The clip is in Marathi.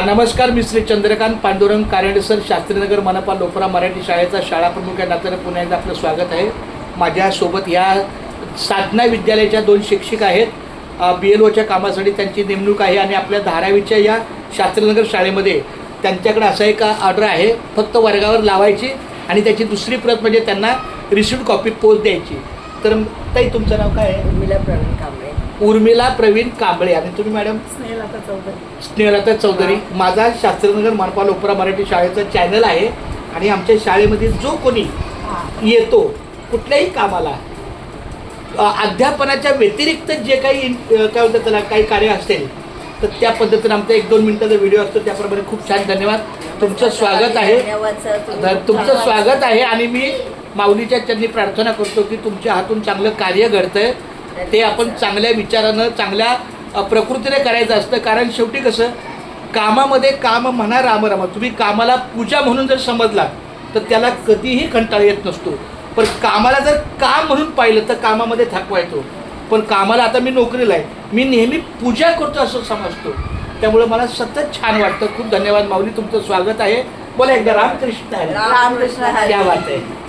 नमस्कार मी श्री चंद्रकांत पांडुरंग कारंडसर शास्त्रीनगर मनपा लोपरा मराठी शाळेचा शाळा प्रमुख या नात्याने पुन्हा एकदा आपलं स्वागत आहे. माझ्यासोबत या साधना विद्यालयाच्या दोन शिक्षिका आहेत. बी एल ओच्या कामासाठी त्यांची नेमणूक आहे आणि आपल्या धारावीच्या या शास्त्रीनगर शाळेमध्ये त्यांच्याकडे असा एक ऑर्डर आहे फक्त वर्गावर लावायची आणि त्याची दुसरी प्रत म्हणजे त्यांना रिसिव्ह कॉपी पोस्ट द्यायची. तर ताई तुमचं नाव काय आहे? उर्मिला प्रवीण कांबळे. उर्मिला प्रवीण कांबळे. आणि तुम्ही मॅडम? स्नेहलता चौधरी. स्नेहलता चौधरी. माझा शास्त्रीनगर मनपा लोपरा मराठी शाळेचा चॅनल आहे. आणि आमच्या शाळेमध्ये जो कोणी येतो कुठल्याही कामाला अध्यापनाच्या व्यतिरिक्त जे काही काय म्हणतात त्याला काही कार्य असेल तर त्या पद्धतीने आमचा एक दोन मिनिटाचा व्हिडिओ असतो. त्याप्रमाणे खूप छान धन्यवाद. तुमचं स्वागत आहे. तर तुमचं स्वागत आहे. आणि मी माऊलीच्या चरणी प्रार्थना करतो की तुमच्या हातून चांगलं कार्य घडतंय. ते आपण चांगल्या विचारानं चांगल्या प्रकृतीने करायचं असतं. कारण शेवटी कसं कामामध्ये काम म्हणा राम राम. तुम्ही कामाला पूजा म्हणून जर समजला तर त्याला कधीही कंटाळा येत नसतो. पण कामाला जर काम म्हणून पाहिलं तर कामामध्ये थकवा येतो. पण कामाला आता मी नोकरीला आहे. मी नेहमी पूजा करतो असं समजतो. त्यामुळे मला सतत छान वाटतं. खूप धन्यवाद माऊली. तुमचं स्वागत आहे. बोला एकदा रामकृष्ण. रामकृष्ण. क्या बात आहे.